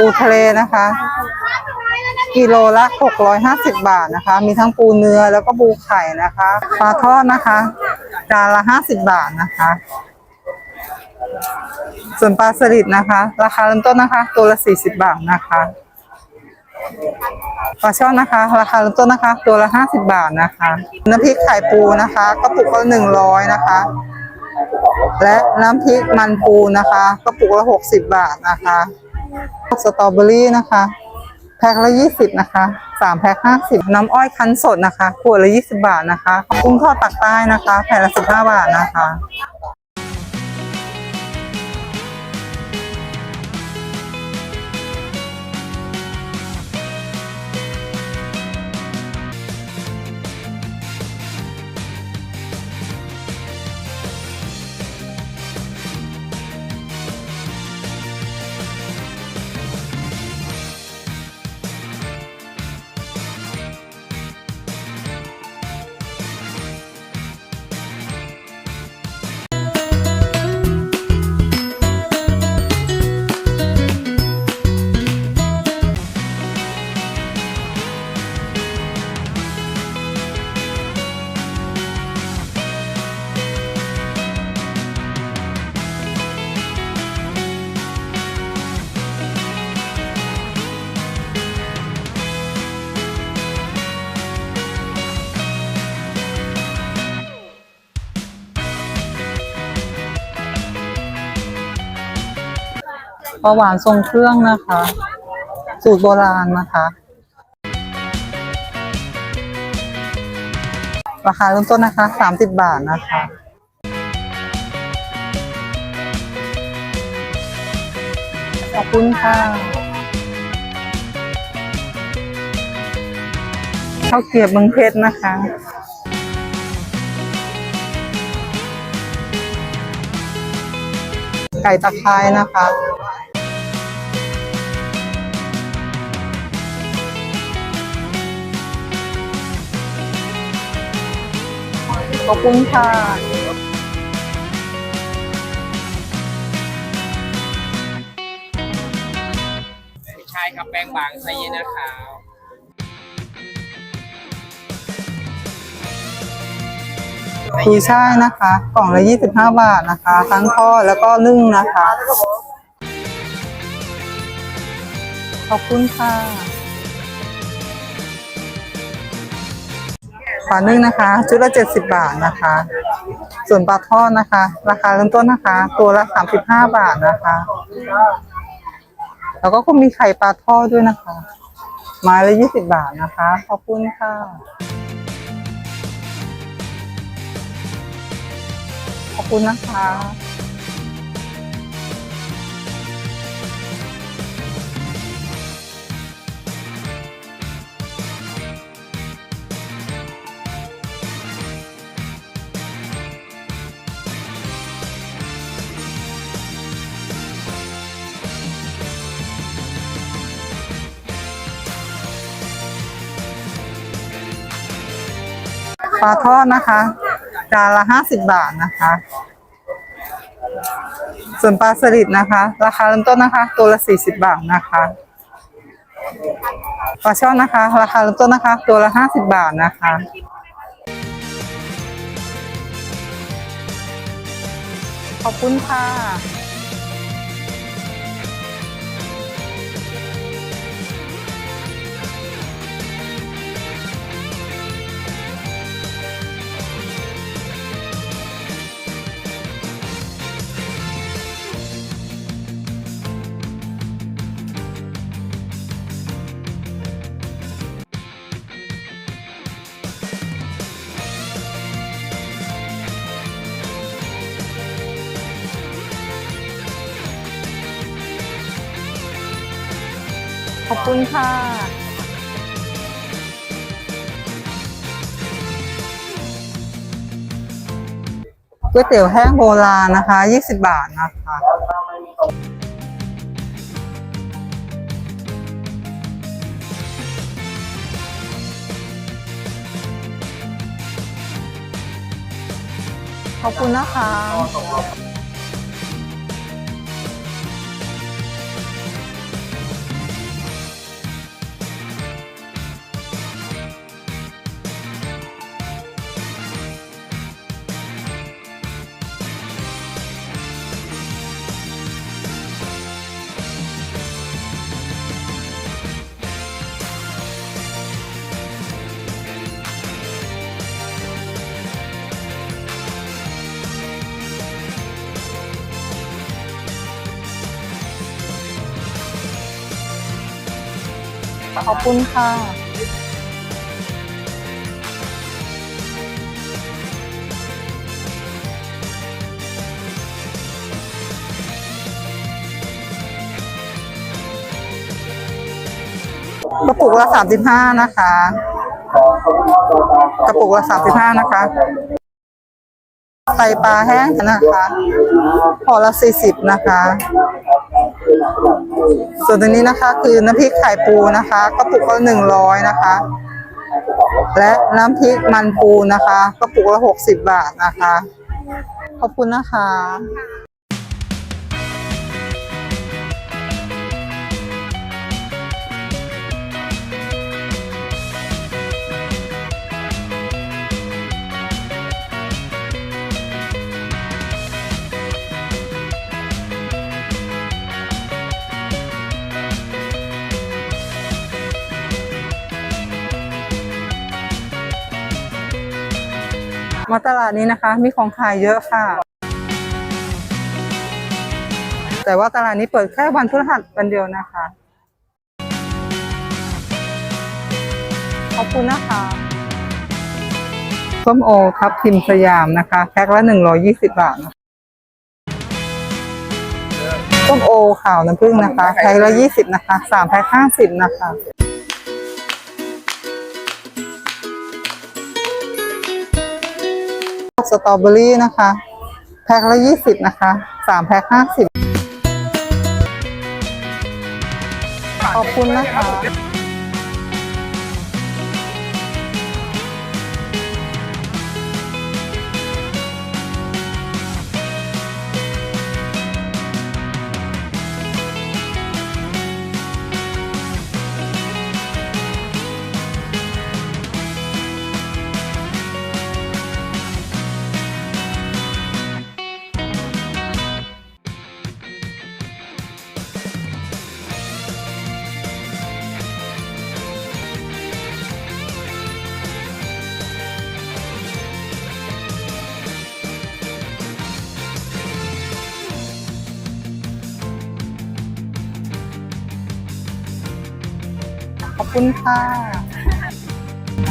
ปูทะเลนะคะ กิโลละ 650 บาทนะคะ มีทั้งปูเนื้อแล้วก็ปูไข่นะคะปลาทอดนะคะจานละ 50 บาทนะคะ ส่วนปลาสลิดนะคะ ราคาเริ่มต้นนะคะ ตัวละ 40 บาทนะคะปลาช่อนนะคะ ราคาเริ่มต้นนะคะ ตัวละ 50 บาทนะคะน้ำพริกไข่ปูนะคะกระปุกละ100นะคะและน้ำพริกมันปูนะคะกระปุกละ 60 บาทนะคะ สตรอเบอรี่นะคะ แพ็คละ20นะคะ3แพ็ค50น้ำอ้อยคั้นสดนะคะขวดละ20บาทนะคะ กุ้งทอดปักใต้นะคะ แผ่นละ15บาทนะคะ ปลาหวานทรงเครื่องนะคะ สูตรโบราณนะคะ ราคาเริ่มต้นนะคะ30บาทนะคะขอบคุณค่ะข้าวเกรียบเมืองเพชรนะคะไก่ตะไคร้นะคะ ขอบคุณค่ะใช่ครับแป้งบางไซส์นะครับกุยช่ายนะคะ กล่องละ 25 บาทนะคะ ทั้งทอดแล้วก็นึ่งนะคะ ขอบคุณค่ะ ปลานึ่งนะคะ ชุดละ 70 บาทนะคะ ส่วนปลาทอดนะคะ ราคาเริ่มต้นนะคะ ตัวละ 35 บาทนะคะ แล้วก็คงมีไข่ปลาทอดด้วยนะคะไม้ละ20 บาทนะคะ ขอบคุณค่ะขอบคุณนะคะ ปลาทอดนะคะจานละห้าสิบบาทนะคะ ส่วนปลาสลิดนะคะ ราคาเริ่มต้นนะคะ ตัวละสี่สิบบาทนะคะปลาช่อนนะคะ ราคาเริ่มต้นนะคะ ตัวละห้าสิบบาทนะคะขอบคุณค่ะ คุณค่ะ ก๋วยเตี๋ยวแห้งโบราณนะคะ 20 บาทนะคะ ขอบคุณนะคะ ขอบคุณค่ะกระปุกละสามสิบห้านะคะ กระปุกละสามสิบห้านะคะใส่ปลาแห้งนะคะห่อละสี่สิบนะคะ ส่วนตัวนี้นะคะคือน้ำพริกไข่ปูนะคะกระปุกละหนึ่งร้อยนะคะ และน้ำพริกมันปูนะคะกระปุกละหกสิบบาทนะคะ ขอบคุณนะคะ มาตลาดนี้นะคะ มีของขายเยอะค่ะ แต่ว่าตลาดนี้เปิดแค่วันพฤหัสวันเดียวนะคะ ขอบคุณนะคะส้มโอทับทิมสยามนะคะแพ็คละหนึ่งร้อยี่สิบบาทนะคะส้มโอขาวน้ำผึ้งนะคะ แพ็คละยี่สิบนะคะสามแพ็คห้าสิบนะคะ สตรอเบอรี่นะคะ แพ็คละยี่สิบนะคะสามแพ็คห้าสิบขอบคุณนะคะ คุณค่ะ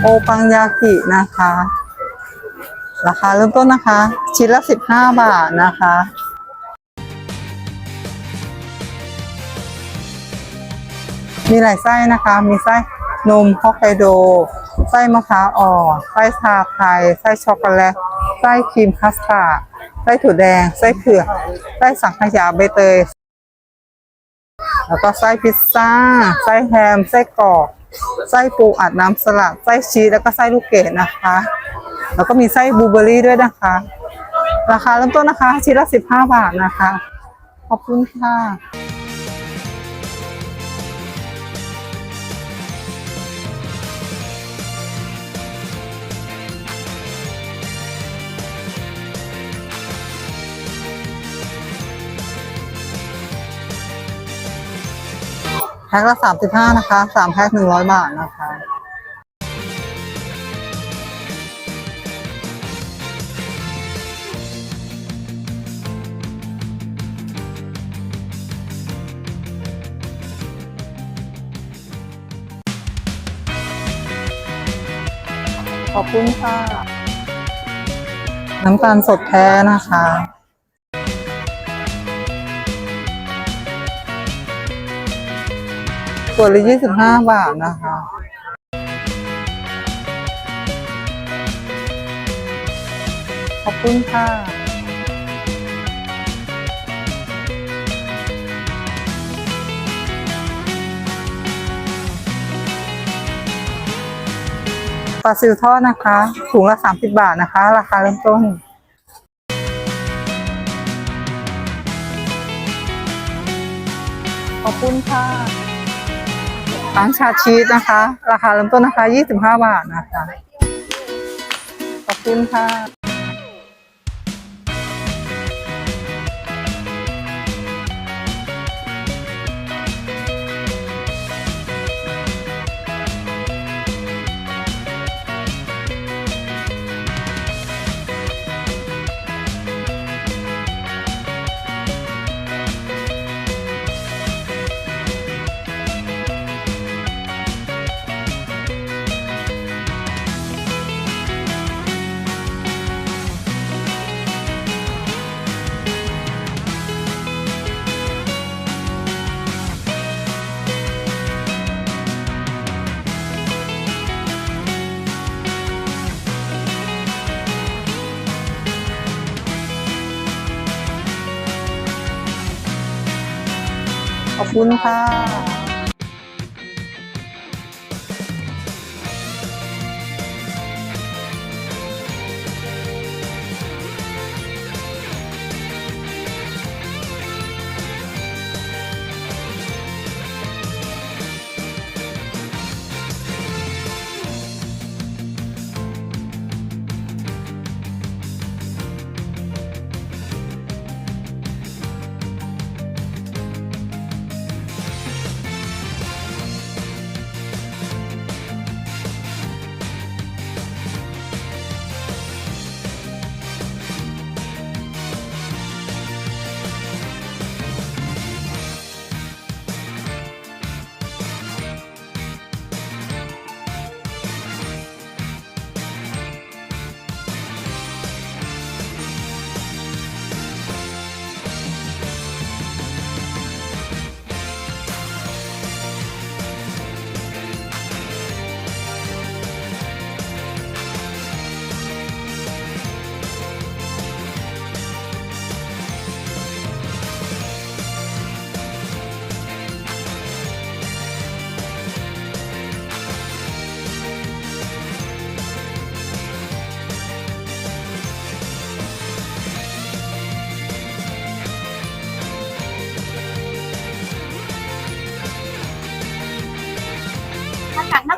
โอปังยากินะคะ ราคาเริ่มต้นนะคะ ชิ้นละสิบห้าบาทนะคะมีหลายไส้นะคะ มีไส้นมฮอกไกโด ไส้มะพร้าวอ่อนไส้ชาไทย ไส้ช็อกโกแลต ไส้ครีมคัสตาร์ด ไส้ถั่วแดง ไส้เผือก ไส้สังขยาใบเตย แล้วก็ไส้พิซซ่า ไส้แฮม ไส้กรอก ไส้ปูอัดน้ำสลัด ไส้ชีส แล้วก็ไส้ลูกเกดนะคะ แล้วก็มีไส้บลูเบอร์รี่ด้วยนะคะ ราคาเริ่มต้นนะคะชิ้นละสิบห้าบาทนะคะ ขอบคุณค่ะ พ็คละสามสิบห้านะคะสามแพ็คหนึ่งร้อยบาทนะคะขอบคุณค่ะ น้ำตาลสดแท้นะคะ ขวละยี่สิบห้าบาทนะคะขอบคุณค่ะ ปลาซิลทอดนะคะ ถุงละสามสิบบาทนะคะ ราคาเริ่มต้นขอบคุณค่ะ ร้านชาชีสนะคะ ราคาเริ่มต้นนะคะ 25 บาทนะคะ ขอบคุณค่ะ คุณค่ะ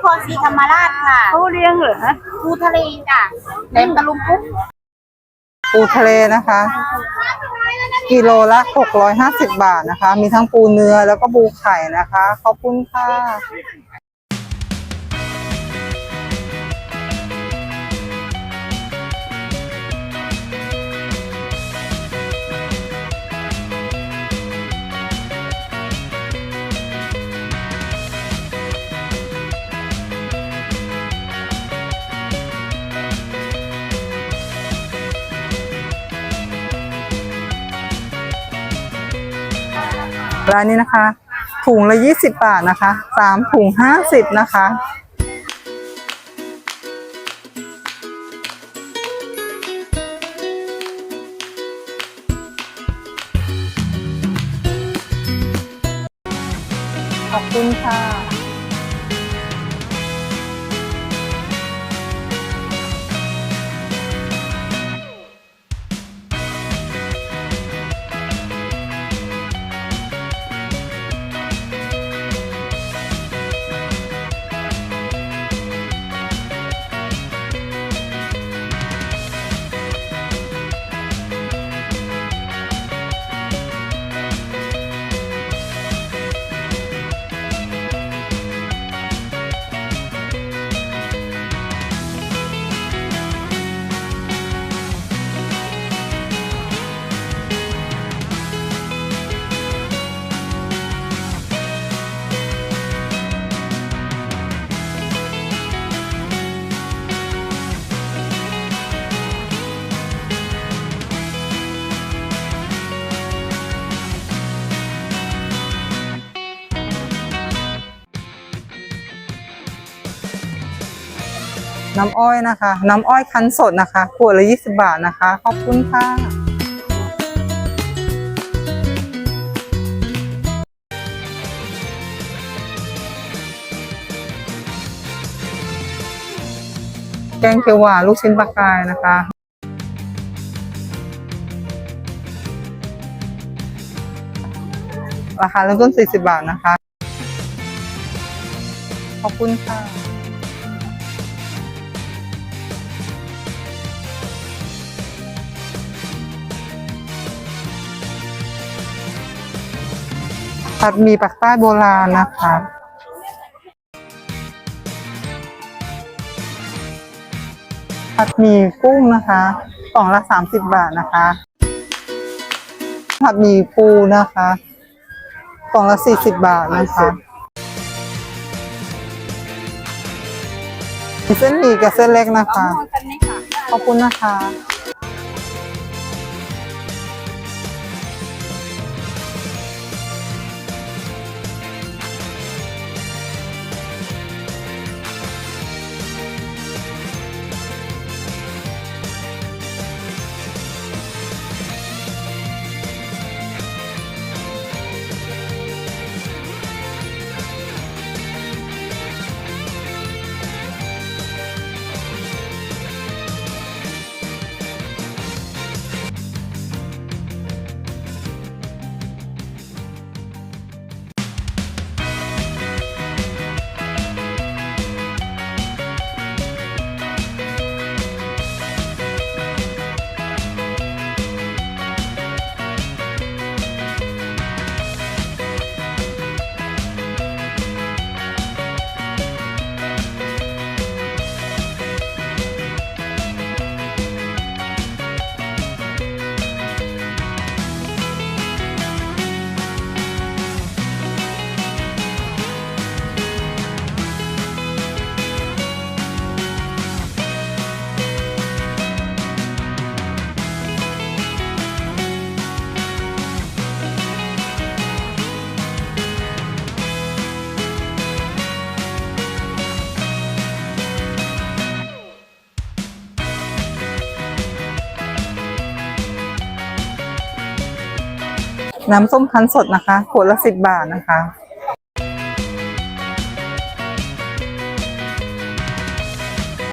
ครศรีธรรมราชค่ะเขาเลี้ยงเหรอฮะภูทะเลจ้ะแหลมตะลุมพุกปูทะเลนะคะ กิโลละ 650 บาทนะคะ มีทั้งปูเนื้อแล้วก็ปูไข่นะคะ ขอบคุณค่ะ ร้านนี้นะคะ ถุงละ 20 บาทนะคะ 3 ถุง 50 นะคะ น้ำอ้อยนะคะ น้ำอ้อยคั้นสดนะคะขวดละ20 บาทนะคะ ขอบคุณค่ะแกงเขียวหวานลูกชิ้นปลากายนะคะราคาเริ่มต้น 40 บาทนะคะ ขอบคุณค่ะ ผัดหมี่ปักใต้โบราณนะคะผัดหมี่กุ้งนะคะกล่องละสามสิบบาทนะคะ ผัดหมี่ปูนะคะกล่องละสี่สิบบาทนะคะมีเส้นหมี่กับเส้นเล็กนะคะ ขอบคุณนะคะ น้ำส้มคั้นสดนะคะขวดละสิบบาทนะคะ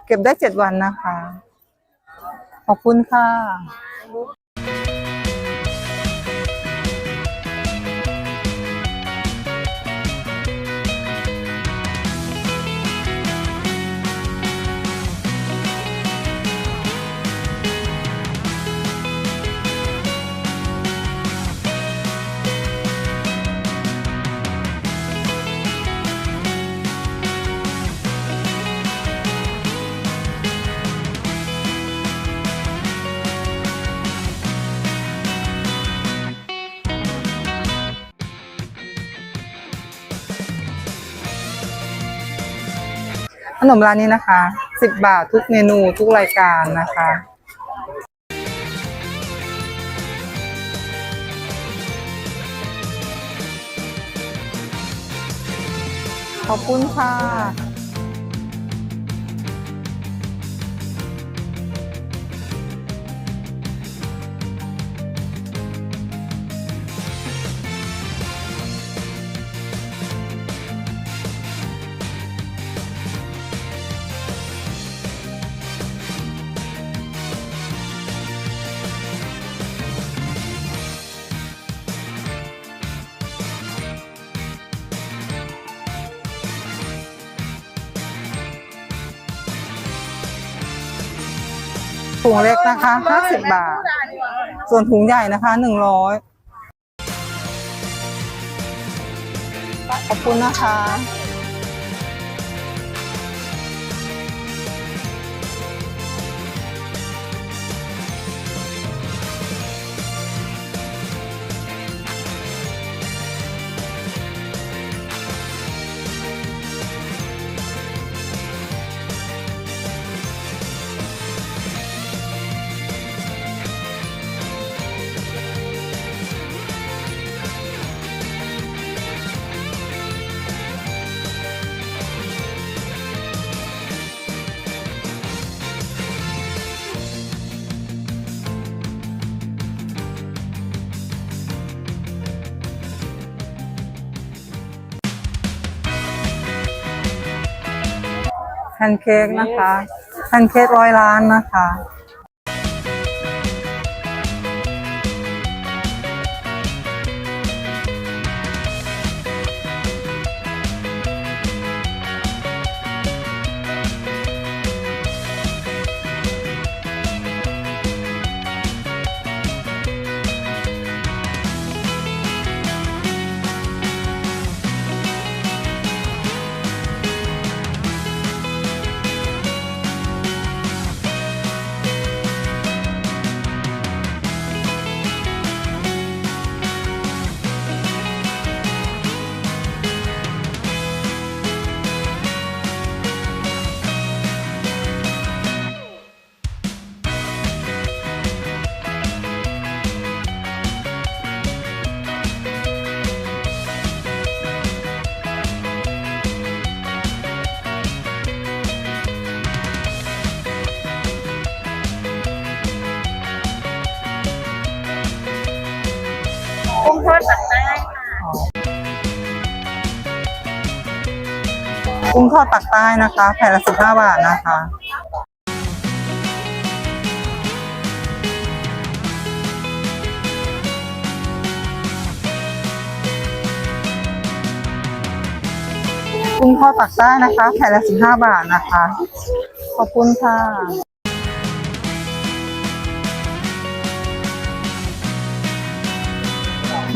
เก็บได้เจ็ดวันนะคะ ขอบคุณค่ะ ขนมร้านนี้นะคะสิบบาททุกเมนูทุกรายการนะคะขอบคุณค่ะ ถุงเล็กนะคะห้าสิบบาท ส่วนถุงใหญ่นะคะหนึ่งร้อยขอบคุณนะคะ แพนเค้กนะคะแพนเค้กร้อยล้านนะคะ กุ้งทอดปักใต้นะคะแผ่นละสิบห้าบาทนะคะกุ้งทอดักใต้นะคะแผ่นละสิบห้าบาทนะคะ ขอบคุณค่ะ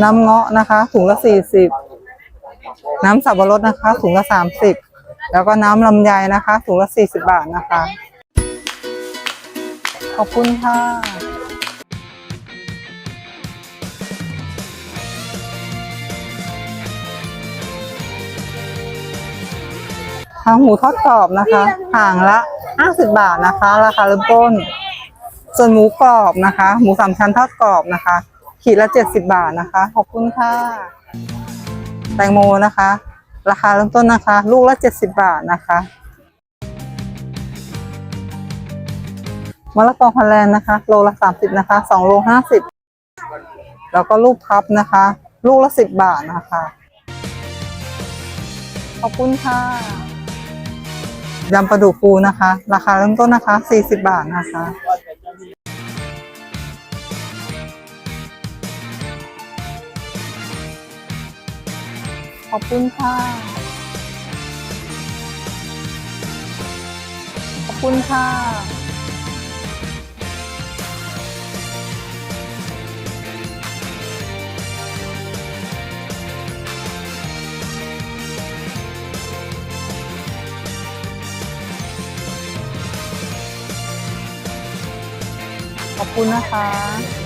น้ำเงาะนะคะ ถุงละสี่สิบน้ำสับปะรดนะคะ ถุงละสามสิบ แล้วก็น้ำลำไยนะคะถุงละสี่สิบบาทนะคะ ขอบคุณค่ะทางหมูทอดกรอบนะคะห่างละห้าสิบบาทนะคะ ราคาเริ่มต้น ส่วนหมูกรอบนะคะ หมูสามชั้นทอดกรอบนะคะ ขีดละเจ็ดสิบบาทนะคะ ขอบคุณค่ะ แตงโมนะคะ ราคาเริ่มต้นนะคะ ลูกละเจ็ดสิบบาทนะคะมะละกอฮอลแลนนะคะ โลละสามสิบนะคะสองโลห้าสิบแล้วก็ลูกพับนะคะ ลูกละสิบบาทนะคะ ขอบคุณค่ะยำปลาดุกฟูนะคะ ราคาเริ่มต้นนะคะสี่สิบบาทนะคะ อบคุณค่ะ ขอบคุณค่ะ ขอบคุณนะคะ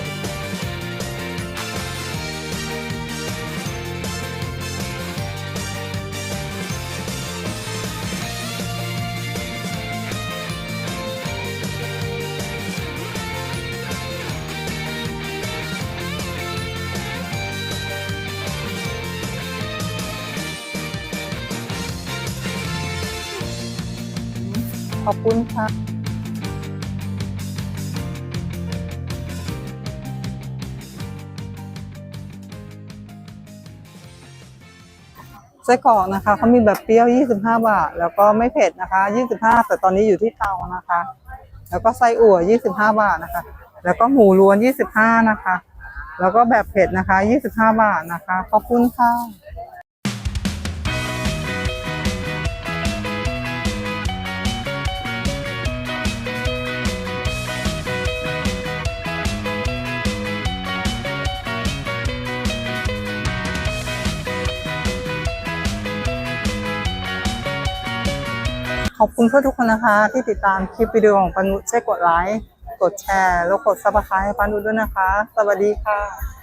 คุณค่ะไส้กรอกนะคะเขามีแบบเปรี้ยว 25 บาท แล้วก็ไม่เผ็ดนะคะ 25 แต่ตอนนี้อยู่ที่เตานะคะ แล้วก็ไส้อั่ว 25 บาทนะคะ แล้วก็หมูล้วน 25 นะคะ แล้วก็แบบเผ็ดนะคะ 25 บาทนะคะ ขอบคุณค่ะ ขอบคุณเพื่อนทุกคนนะคะ ที่ติดตามคลิปวิดีโอของปานุช่วยกดไลค์ กดแชร์ แล้วกดซับสไครต์ให้ปานุด้วยนะคะ สวัสดีค่ะ